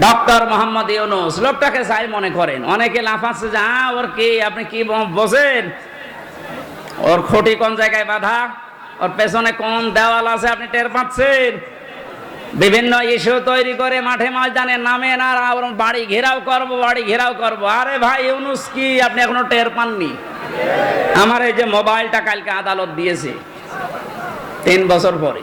Doctor Mohammad Yunus লোকটাকে চাই মনে করেন। অনেকে লাফাচ্ছে যে "আ, ওর কি আপনি কি বসেন? ওর খুঁটি কোন জায়গায় বাধা? ওর পেছনে কোন দেওয়াল আছে আপনি টের পাচ্ছেন? বিভিন্ন ইস্যু তৈরি করে মাঠে ময়দানে নামে না আর বাড়ি ঘেরাও করব বাড়ি ঘেরাও করব। আরে ভাই ইউনুস কি আপনি এখনও টের পাননি? আমার এই যে মোবাইলটা কালকে আদালত দিয়েছে তিন বছর পরে।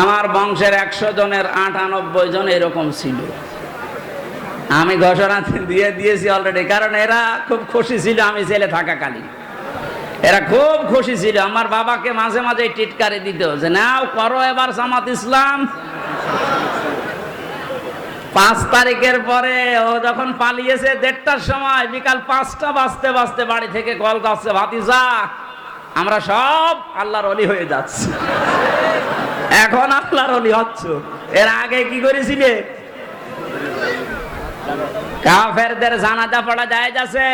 আমার বংশের একশো জনের আটানব্বই জন এরকম ছিল। আমি ঘোষণা দিয়ে দিয়েছি অলরেডি কারণ এরা খুব খুশি ছিল আমি ছেলে থাকাকালীন। এরা খুব খুশি ছিল, আমার বাবাকে মাঝে মাঝে টিটকারি দিত যে, নাও করো এবার জামাত ইসলাম। পাঁচ তারিখের পরে ও যখন পালিয়েছে দেড়টার সময়, বিকাল পাঁচটা বাজতে বাজতে বাড়ি থেকে কল করছে, ভাতিজা, আমরা সব আল্লাহর অলি হয়ে যাচ্ছে। এখন আল্লাহর অলি হচ্ছ এর আগে কি করেছিলে? কাফেরদের জানাজা পড়া যায় যাচ্ছে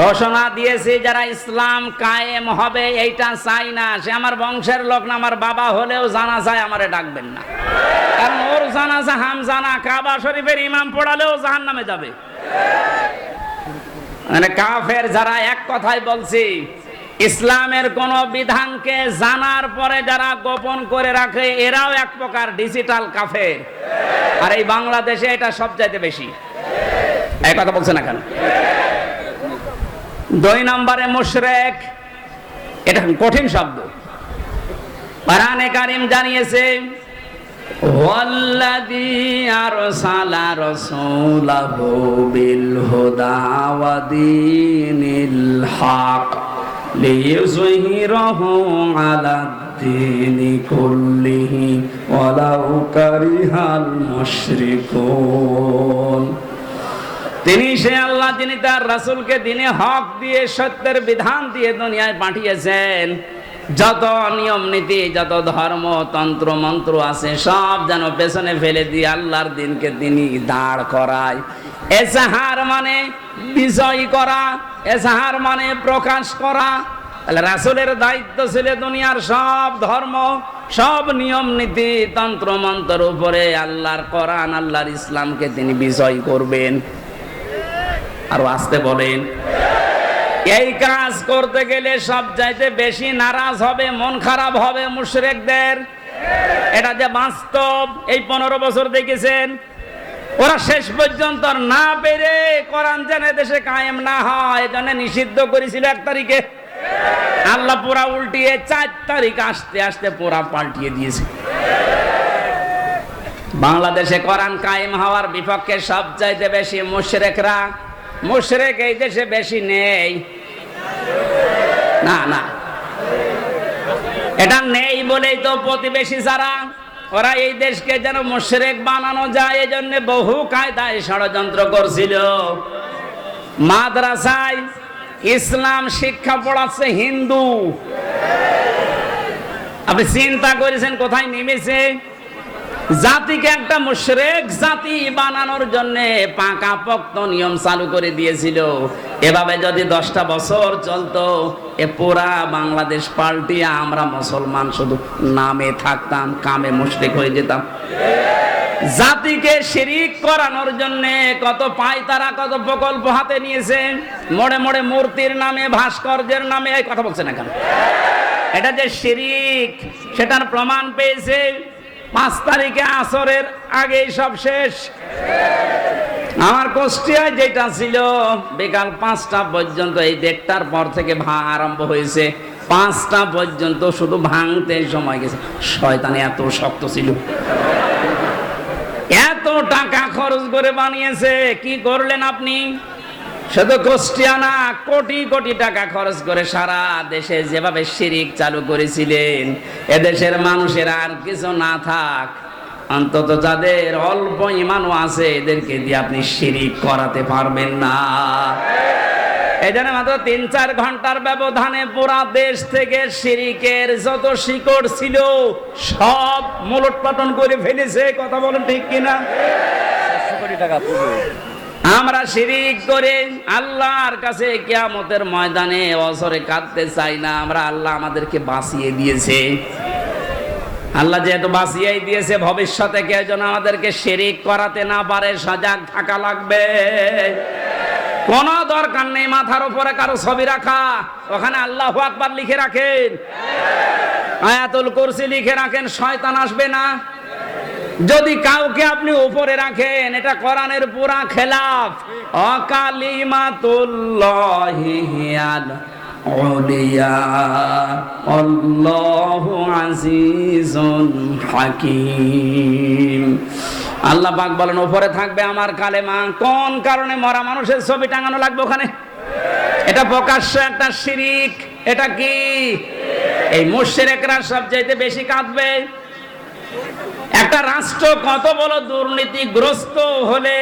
ঘোষণা দিয়েছি যারা ইসলাম কায়েম হবে, এইটা চাই না। সে আমার বংশের লোক না, আমার বাবা হলেও জানা যায় আমারে ডাকবেন না। কারণ ওর জানাজা হাম জানা কাবা শরীফের ইমাম পড়ালেও জাহান নামে যাবে। মানে কাফের যারা এক কথাই বলছি ইসলামের কোন বিধানকে জানার পরে যারা গোপন করে রাখে এরাও এক প্রকার ডিজিটাল কাফের আর এই বাংলাদেশে এটা সবচাইতে বেশি এই কথা বলছে না কেন দুই নম্বরে মুশরেক এটা কঠিন শব্দ কোরআনে কারিম জানিয়েছে والذي أرسل رسوله بالهدى ودين الحق ليظهره على الدين كله ولو كره المشركون তিনি সে আল্লাহ যিনি তার রাসূলকে দিনে হক দিয়ে সত্যের বিধান দিয়ে দুনিয়ায় পাঠিয়েছেন যত নিয়ম নীতি যত ধর্ম তন্ত্র মন্ত্র আছে সব যেন পেছনে ফেলে দিয়ে আল্লাহর দিনকে তিনি দাঁড় করায় এসাহার মানে বিজয় করা এসাহার মানে প্রকাশ করা। তাহলে রাসূলের দায়িত্ব ছিল দুনিয়ার সব ধর্ম, সব নিয়ম নীতি, তন্ত্র মন্ত্র উপরে আল্লাহর কোরআন, আল্লাহর ইসলামকে তিনি বিজয় করবেন। আরও আসতে বলেন। এই কাজ করতে গেলে সব চাইতে বেশি নারাজ হবে, মন খারাপ হবে মুশরেকদের। এটা যে বাস্তব, এই পনেরো বছর দেখেছেন ওরা শেষ পর্যন্ত না পেরে কোরআন যেন দেশে কায়েম না হয়, এজন্য নিষিদ্ধ করেছিল এক তারিখে। আল্লাহ পুরা উল্টিয়ে চার তারিখ আসতে আসতে পুরা পাল্টিয়ে দিয়েছে। বাংলাদেশে কোরআন কায়েম হওয়ার বিপক্ষে সব চাইতে বেশি মুশরেকরা, মুশরেক এই দেশে বেশি নেই। না না। এটা নেই বলেই তো প্রতিবেশী যারা ওরা এই দেশকে যেন মুশরেক বানানো যায় এই জন্য বহু কায়দায় ষড়যন্ত্র করছিল। মাদ্রাসায় ইসলাম শিক্ষা পড়াচ্ছে হিন্দু। আপনি চিন্তা করেছেন কোথায় নেমেছে? জাতিকে একটা মুশরেক জাতি বানানোর জন্য পাকা পক্ত নিয়ম চালু করে দিয়েছিল। এভাবে যদি দশটা বছর চলতো, এ পুরা বাংলাদেশ পাল্টিয়ে আমরা মুসলমান শুধু নামে থাকতাম, কামে মুশরিক হয়ে যেতাম। জাতিকে শিরিক করানোর জন্য কত পায় তারা কত প্রকল্প হাতে নিয়েছে। মোড়ে মোড়ে মূর্তির নামে, ভাস্কর্যের নামে, এই কথা বলছে না কেন? এটা যে শিরিক, সেটার প্রমাণ পেয়েছে। পাঁচ তারিখে আসরের আগেই সব শেষ। আমার কুষ্টিয়ায় যেটা ছিল, বিকাল পাঁচটা পর্যন্ত, এই দেড়টার পর থেকে ভা আরম্ভ হয়েছে। পাঁচটা পর্যন্ত শুধু ভাঙতে সময় গেছে। শয়তানে এত শক্ত ছিল। এত টাকা খরচ করে বানিয়েছে, কি করলেন আপনি? শুধু কুষ্টিয়ানা, কোটি কোটি টাকা খরচ করে সারা দেশে যেভাবে শিরিক চালু করেছিলেন, এদেশের মানুষের আর কিছু না থাক। অন্তত যাদের অল্প ইমানও আছে, এদেরকে দিয়ে আপনি শিরিক করাতে পারবেন না। এই জন্য মাত্র তিন চার ঘণ্টার ব্যবধানে পুরা দেশ থেকে শিরিকের যত শিকড় ছিল, সব মূলট পাটন করে ফেলেছে, কথা বলেন ঠিক কিনা? কোটি টাকা আমরা শিরিক করে আল্লাহর কাছে কিয়ামতের ময়দানে অসরে কাঁদতে চাই না। আমরা আল্লাহ আমাদেরকে বাঁচিয়ে দিয়েছে। আল্লাহ যেহেতু বাঁচিয়েই দিয়েছে, ভবিষ্যতে কেউ যেন আমাদেরকে শিরিক করাতে না পারে, সজাগ থাকা লাগবে। কোনো দরকার নেই মাথার উপরে কারও ছবি রাখা। ওখানে আল্লাহ আকবার লিখে রাখেন। আয়াতুল কুরসি লিখে রাখেন, শয়তান আসবে না। যদি কাউকে আপনি উপরে রাখেন, এটা কোরআনের পুরা খেলাফ। অকালিমাতুল্লাহি হিয়াল উলিয়া। আল্লাহু আজিজুন আল্লাহ পাক বলেন, উপরে থাকবে আমার কালেমা। কোন কারণে মরা মানুষের ছবি টাঙানো লাগবে ওখানে? এটা প্রকাশ্য একটা শিরিক। এটা কি? এই মুশরিকরা সবচাইতে বেশি কাঁদবে। একটা রাষ্ট্র কত বড় দুর্নীতিগ্রস্ত হলে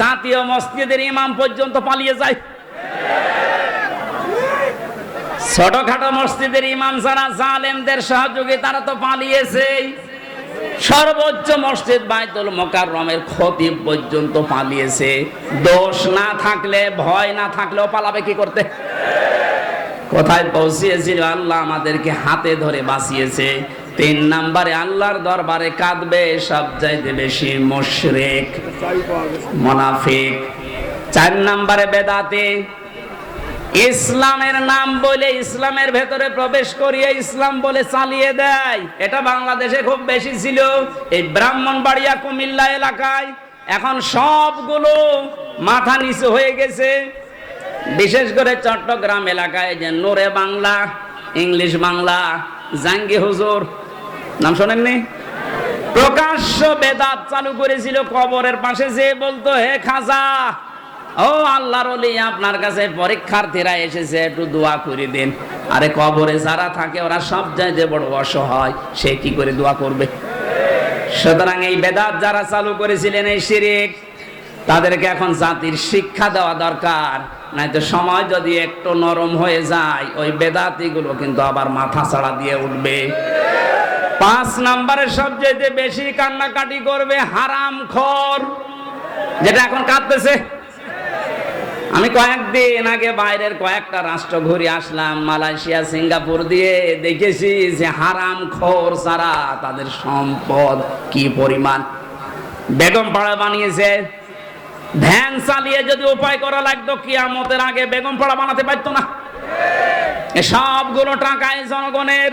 জাতীয় মসজিদের ইমাম পর্যন্ত পালিয়ে যায়। ছোটখাটো মসজিদের ইমাম যারা, জালেমদের সহযোগী তারা তো পালিয়েছে। সর্বোচ্চ মসজিদ বাইতুল মোকাররমের খতিব পর্যন্ত পালিয়েছে। দোষ না থাকলে, ভয় না থাকলেও পালাবে কি করতে? কোথায় পৌঁছিয়েছিল আল্লাহ আমাদেরকে হাতে ধরে বাঁচিয়েছে। তিন নাম্বারে আল্লাহর দরবারে কাঁদবে, সব চাইতে বেশি মুশরিক, মোনাফিক। চার নাম্বারে বেদাতে, ইসলামের নাম বলে ইসলামের ভেতরে প্রবেশ করিয়ে ইসলাম বলে চালিয়ে দেয়। এটা বাংলাদেশে খুব বেশি ছিল, এই ব্রাহ্মণবাড়িয়া, কুমিল্লা এলাকায়। এখন সবগুলো মাথা নিচু হয়ে গেছে। বিশেষ করে চট্টগ্রাম এলাকায় যে নোরে বাংলা, ইংলিশ বাংলা জাঙ্গি হুজুর নাম শোনেননি? প্রকাশ্য বেদাত চালু করেছিল কবরের পাশে, যে বলতো, হে খাজা, ও আল্লাহর ওলি, আপনার কাছে পরীক্ষার্থীরা এসেছে, একটু দোয়া করে দিন। আরে কবরে যারা থাকে, ওরা সব যায় যে বড় অসহায়, সে কি করে দোয়া করবে? সুতরাং এই বেদাত যারা চালু করেছিলেন, এই শিরিক, তাদেরকে এখন জাতির শিক্ষা দেওয়া দরকার। নয়তো সময় যদি একটু নরম হয়ে যায়, ওই বেদাতিগুলো কিন্তু আবার মাথা ছাড়া দিয়ে উঠবে। পাঁচ নম্বরে সবচেয়ে বেশি কান্নাকাটি করবে হারাম খর। যেটা এখন কাঁদতেছে। আমি কয়েকদিন আগে বাইরের কয়েকটা রাষ্ট্র ঘুরে আসলাম, মালয়েশিয়া, সিঙ্গাপুর দিয়ে দেখেছি যে হারাম খোর ছাড়া তাদের সম্পদ কি পরিমাণ। বেগম পাড়া বানিয়েছে। ভ্যান চালিয়ে যদি উপায় করা লাগতো, কিয়ামতের আগে বেগম পাড়া বানাতে পারতো না। সবগুলো টাকায় জনগণের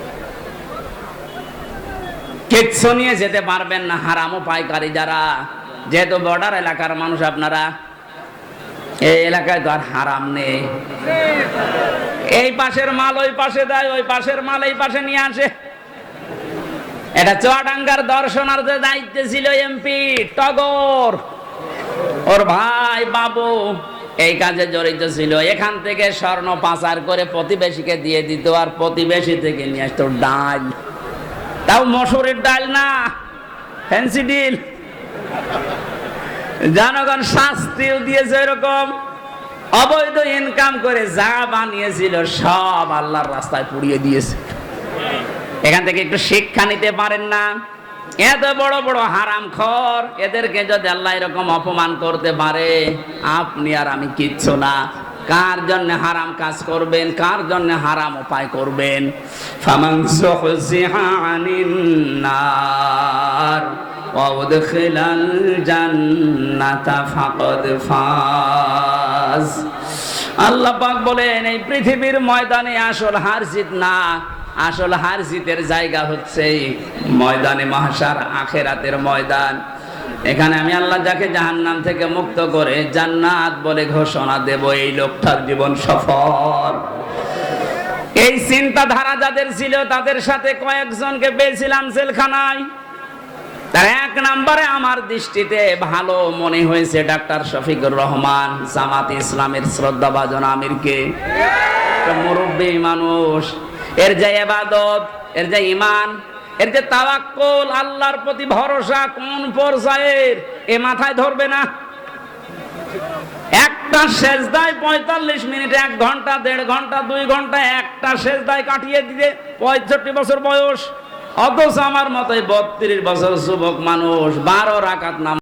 কিচ্ছু নিয়ে যেতে পারবেন না হারামও পাইকারি যারা। যেহেতু বর্ডার এলাকার মানুষ আপনারা, এই এলাকায় তো আর হারাম নেই। এই পাশের মাল ওই পাশে দেয়, ওই পাশের মাল এই পাশে নিয়ে আসে। এটা চুয়াডাঙ্গার দর্শনার্থে দায়িত্বে ছিল এমপি টগর। ওর ভাই বাবু এই কাজে জড়িত ছিল। এখান থেকে স্বর্ণ পাচার করে প্রতিবেশীকে দিয়ে দিত আর প্রতিবেশী থেকে নিয়ে আসতো ডাল। তাও মসুরের ডাল না ফ্যান্সি ডিল জনগণ শাস্তিও দিয়েছে এরকম। অবৈধ ইনকাম করে যা বানিয়েছিল সব আল্লাহর রাস্তায় পুড়িয়ে দিয়েছে। এখান থেকে একটু শিক্ষা নিতে পারেন না। এত বড় বড় হারাম খর, এদেরকে যদি আল্লাহ এরকম অপমান করতে পারে, আপনি আর আমি কিচ্ছু না। কার জন্য হারাম কাজ করবেন, কার জন্য হারাম উপায় করবেন? আল্লাহ পাক বলেন, এই পৃথিবীর ময়দানে আসল হার জিত না, আসল হার জিতের জায়গা হচ্ছে ময়দানে মহাসার আখেরাতের ময়দান। এখানে আমি আল্লাহ যাকে জাহান্নাম থেকে মুক্ত করে জান্নাত বলে ঘোষণা দেব, এই লোকটার জীবন সফল। এই চিন্তাধারা যাদের ছিল, তাদের সাথে কয়েকজনকে পেয়েছিলাম জেলখানায়। তার এক নম্বরে আমার দৃষ্টিতে ভালো মনে হয়েছে ডাক্তার শফিকুর রহমান, জামাত ইসলামের শ্রদ্ধাভাজন আমিরকে। মুরব্বী মানুষ। এর যে এবাদত, এর যে ইমান এর যে তাওয়াক্কল, আল্লাহর প্রতি ভরসা কোন পর্যায়ের, এ মাথায় ধরবে না। একটা পঁয়তাল্লিশ মিনিট, এক ঘণ্টা, দেড় ঘণ্টা, দুই ঘণ্টা, একটা সেজদায় কাটিয়ে দিতে পঁয়ষট্টি বছর বয়স। অথচ আমার মতে বত্রিশ বছর যুবক মানুষ বারো রাখাত নাম